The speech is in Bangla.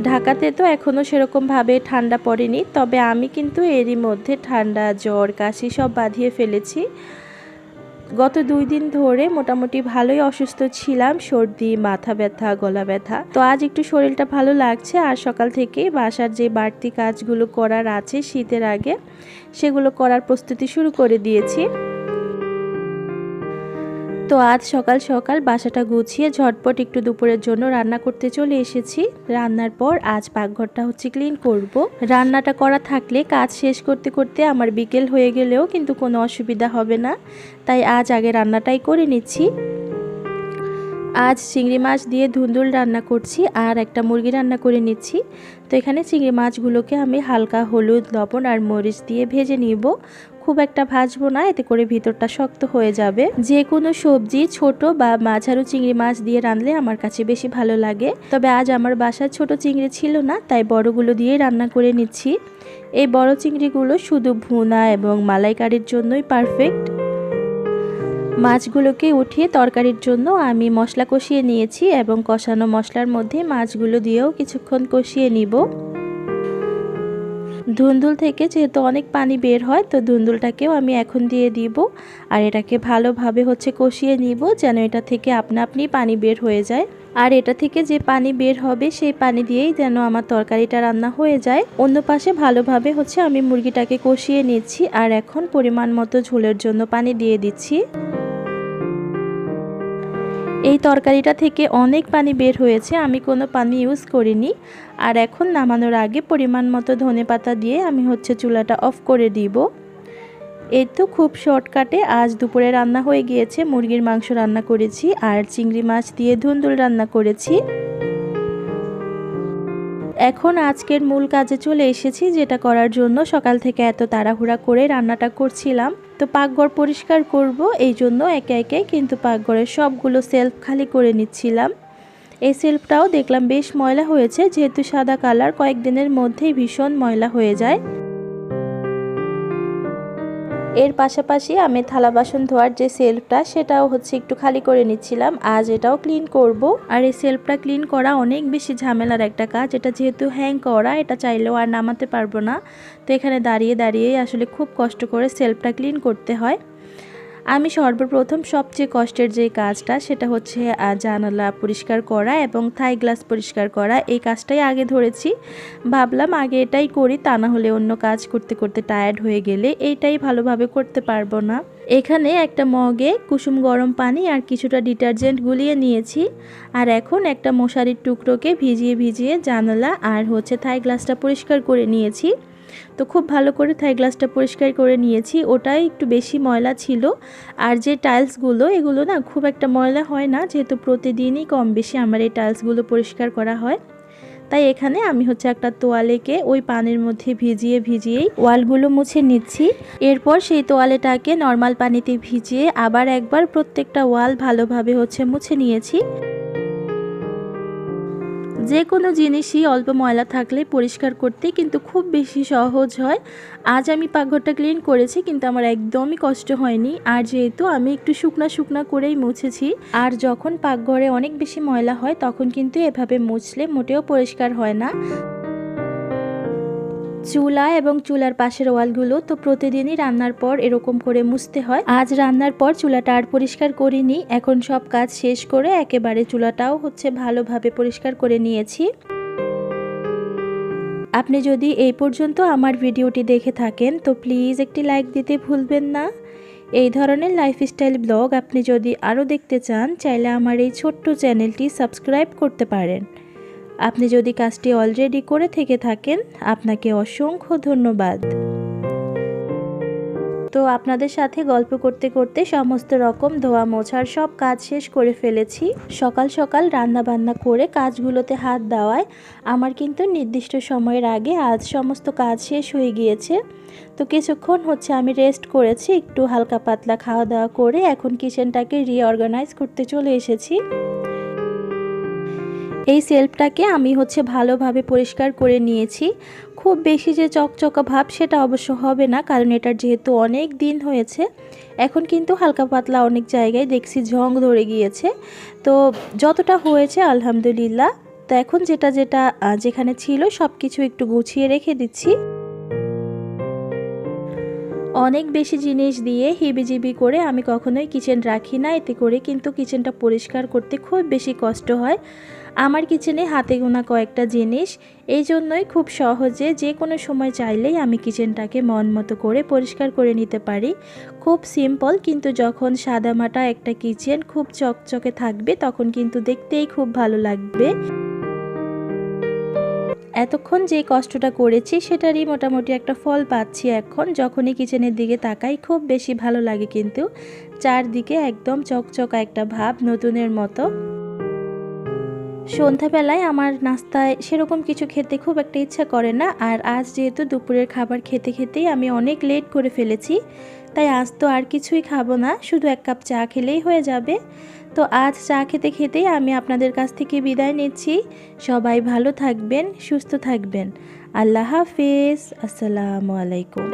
ঢাকাতে তো এখনও সেরকমভাবে ঠান্ডা পড়েনি, তবে আমি কিন্তু এরই মধ্যে ঠান্ডা, জ্বর, কাশি সব বাঁধিয়ে ফেলেছি। গত দুই দিন ধরে মোটামুটি ভালোই অসুস্থ ছিলাম, সর্দি, মাথা ব্যথা, গলা ব্যথা। তো আজ একটু শরীরটা ভালো লাগছে, আর সকাল থেকেই বাসার যে বাড়তি কাজগুলো করার আছে শীতের আগে, সেগুলো করার প্রস্তুতি শুরু করে দিয়েছি। তো আজ সকাল সকাল বাসাটা গুছিয়ে ঝটপট একটু দুপুরের জন্য রান্না করতে চলে এসেছি। রান্নার পর আজ পাকঘরটা হচ্ছে ক্লিন করব। রান্নাটা করা থাকলে কাজ শেষ করতে করতে আমার বিকেল হয়ে গেলেও কিন্তু কোনো অসুবিধা হবে না। তাই আজ আগে রান্নাটাই করে নিচ্ছি। আজ চিংড়ি মাছ দিয়ে ধুন্দুল রান্না করছি আর একটা মুরগি রান্না করে নিচ্ছি। তো এখানে চিংড়ি মাছগুলোকে আমি হালকা হলুদ, লবণ আর মরিচ দিয়ে ভেজে নিব। খুব একটা ভাজবো না, এতে করে ভিতরটা শক্ত হয়ে যাবে। যে কোনো সবজি, ছোট বা মাঝারু চিংড়ি মাছ দিয়ে রাঁধলে আমার কাছে বেশি ভালো লাগে। তবে আজ আমার বাসায় ছোট চিংড়ি ছিল না, তাই বড়গুলো দিয়ে রান্না করে নিচ্ছি। এই বড় চিংড়িগুলো শুধু ভুনা এবং মালাইকারির জন্যই পারফেক্ট মাছগুলোকে উঠিয়ে তরকারির জন্য আমি মশলা কষিয়ে নিয়েছি এবং কষানো মশলার মধ্যে মাছগুলো দিয়েও কিছুক্ষণ কষিয়ে নিব। ধুন্দুল থেকে যেহেতু অনেক পানি বের হয়, তো ধুন্দুলটাকেও আমি এখন দিয়ে দিব। আর এটাকে ভালোভাবে হচ্ছে কষিয়ে নিব যেন এটা থেকে আপনা আপনি পানি বের হয়ে যায়। আর এটা থেকে যে পানি বের হবে সেই পানি দিয়েই যেন আমার তরকারিটা রান্না হয়ে যায়। অন্য পাশে ভালোভাবে হচ্ছে আমি মুরগিটাকে কষিয়ে নিচ্ছি আর এখন পরিমাণ মতো ঝোলের জন্য পানি দিয়ে দিচ্ছি। এই তরকারিটা থেকে অনেক পানি বের হয়েছে, আমি কোনো পানি ইউজ করিনি। আর এখন নামানোর আগে পরিমাণ মতো ধনে পাতা দিয়ে আমি হচ্ছে চুলাটা অফ করে দিব। এই তো খুব শর্টকাটে আজ দুপুরে রান্না হয়ে গিয়েছে, মুরগির মাংস রান্না করেছি আর চিংড়ি মাছ দিয়ে ধুন্দুল রান্না করেছি। এখন আজকের মূল কাজে চলে এসেছি, যেটা করার জন্য সকাল থেকে এত তাড়াহুড়া করে রান্নাটা করছিলাম। তো পাকঘর পরিষ্কার করব, এই জন্য একে একে কিন্তু পাকঘরের সবগুলো সেলফ খালি করে নিচ্ছিলাম। এই সেলফটাও দেখলাম বেশ ময়লা হয়েছে, যেহেতু সাদা কালার কয়েকদিনের মধ্যেই ভীষণ ময়লা হয়ে যায়। এর পাশাপাশি আমি থালা বাসন ধোয়ার যে সেলফটা, সেটাও হচ্ছে একটু খালি করে নিচ্ছিলাম। আজ এটাও ক্লিন করব। আর এই সেলফটা ক্লিন করা অনেক বেশি ঝামেলার একটা কাজ। এটা যেহেতু হ্যাং করা, এটা চাইলেও আর নামাতে পারব না। তো এখানে দাঁড়িয়ে, দাঁড়িয়েই আসলে খুব কষ্ট করে সেলফটা ক্লিন করতে হয়। আমি সর্বপ্রথম সবচেয়ে কষ্টের যে কাজটা সেটা হচ্ছে জানালা পরিষ্কার করা এবং থাই গ্লাস পরিষ্কার করা। এই কাজটাই আগে ধরেছি। ভাবলাম আগে এটাই করি, তা না হলে অন্য কাজ করতে করতে টায়ার্ড হয়ে গেলে এইটাই ভালোভাবে করতে পারব না। এখানে একটা মগে কুসুম গরম পানি আর কিছুটা ডিটারজেন্ট গুলিয়ে নিয়েছি। আর এখন একটা মশারির টুকরোকে ভিজিয়ে ভিজিয়ে জানালা আর হচ্ছে থাই গ্লাসটা পরিষ্কার করে নিয়েছি। তো খুব ভালো করে থাই গ্লাসটা পরিষ্কার করে নিয়েছি। ওটাই একটু বেশি ময়লা ছিল। আর যে টাইলসগুলো, এগুলো না খুব একটা ময়লা হয় না, যেহেতু প্রতিদিনই কম বেশি আমার এই টাইলসগুলো পরিষ্কার করা হয়। তাই এখানে আমি হচ্ছে একটা তোয়ালেকে ওই পানির মধ্যে ভিজিয়ে, ভিজিয়েই ওয়ালগুলো মুছে নিচ্ছি। এরপর সেই তোয়ালেটাকে নর্মাল পানিতে ভিজিয়ে আবার একবার প্রত্যেকটা ওয়াল ভালোভাবে হচ্ছে মুছে নিয়েছি। যে কোনো জিনিসই অল্প ময়লা থাকলে পরিষ্কার করতে কিন্তু খুব বেশি সহজ হয়। আজ আমি পাকঘরটা ক্লিন করেছি, কিন্তু আমার একদমই কষ্ট হয়নি। আর যেহেতু আমি একটু শুকনা শুকনা করেই মুছেছি, আর যখন পাকঘরে অনেক বেশি ময়লা হয়, তখন কিন্তু এভাবে মুছলে মোটেও পরিষ্কার হয় না। চুলা এবং চুলার পাশের ওয়ালগুলো তো প্রতিদিনই রান্নার পর এরকম করে মুছতে হয়। আজ রান্নার পর চুলাটা আর পরিষ্কার করিনি, এখন সব কাজ শেষ করে একেবারে চুলাটাও হচ্ছে ভালোভাবে পরিষ্কার করে নিয়েছি। আপনি যদি এই পর্যন্ত আমার ভিডিওটি দেখে থাকেন, তো প্লিজ একটি লাইক দিতে ভুলবেন না। এই ধরনের লাইফস্টাইল ব্লগ আপনি যদি আরও দেখতে চান, চাইলে আমার এই ছোট্ট চ্যানেলটি সাবস্ক্রাইব করতে পারেন। আপনি যদি কাজটি অলরেডি করে থেকে থাকেন, আপনাকে অসংখ্য ধন্যবাদ। তো আপনাদের সাথে গল্প করতে করতে সমস্ত রকম ধোয়া মোছার সব কাজ শেষ করে ফেলেছি। সকাল সকাল রান্না বান্না করে কাজগুলোতে হাত দেওয়ায় আমার কিন্তু নির্দিষ্ট সময়ের আগে আজ সমস্ত কাজ শেষ হয়ে গিয়েছে। তো কিছুক্ষণ হচ্ছে আমি রেস্ট করেছি, একটু হালকা পাতলা খাওয়া দাওয়া করে এখন কিচেনটাকে রিঅর্গানাইজ করতে চলে এসেছি। এই সেলফটাকে আমি হচ্ছে ভালোভাবে পরিষ্কার করে নিয়েছি। খুব বেশি যে চকচকা ভাব সেটা অবশ্য হবে না, কারণ এটার যেহেতু অনেক দিন হয়েছে, এখন কিন্তু হালকা পাতলা অনেক জায়গায় দেখছি ঝং ধরে গিয়েছে। তো যতটা হয়েছে আলহামদুলিল্লাহ, তো এখন যেটা যেটা যেখানে ছিল সব কিছু একটু গুছিয়ে রেখে দিচ্ছি। অনেক বেশি জিনিস দিয়ে হিবিজিবি করে আমি কখনোই কিচেন রাখি না। এতে করে কিন্তু কিচেনটা পরিষ্কার করতে খুব বেশি কষ্ট হয়। আমার কিচেনে হাতে গোনা কয়েকটা জিনিস। এই জন্যই খুব সহজে যে কোনো সময় চাইলেই আমি কিচেনটাকে মন মতো করে পরিষ্কার করে নিতে পারি। খুব সিম্পল, কিন্তু যখন সাদামাটা একটা কিচেন খুব চকচকে থাকবে, তখন কিন্তু দেখতেই খুব ভালো লাগবে। এতক্ষণ যে কষ্টটা করেছি, সেটারই মোটামুটি একটা ফল পাচ্ছি এখন। যখনই কিচেনের দিকে তাকাই, খুব বেশি ভালো লাগে কিন্তু। চারদিকে একদম চকচকা একটা ভাব, নতুনের মতো। সন্ধ্যাবেলায় আমার নাস্তায় সেরকম কিছু খেতে খুব একটা ইচ্ছা করে না। আর আজ যেহেতু দুপুরের খাবার খেতে খেতেই আমি অনেক লেট করে ফেলেছি, তাই আজ তো আর কিছুই খাব না। শুধু এক কাপ চা খেলেই হয়ে যাবে। তো আজ চা খেতে খেতেই আমি আপনাদের কাছ থেকে বিদায় নিচ্ছি। সবাই ভালো থাকবেন, সুস্থ থাকবেন। আল্লাহ হাফেজ। আসসালামু আলাইকুম।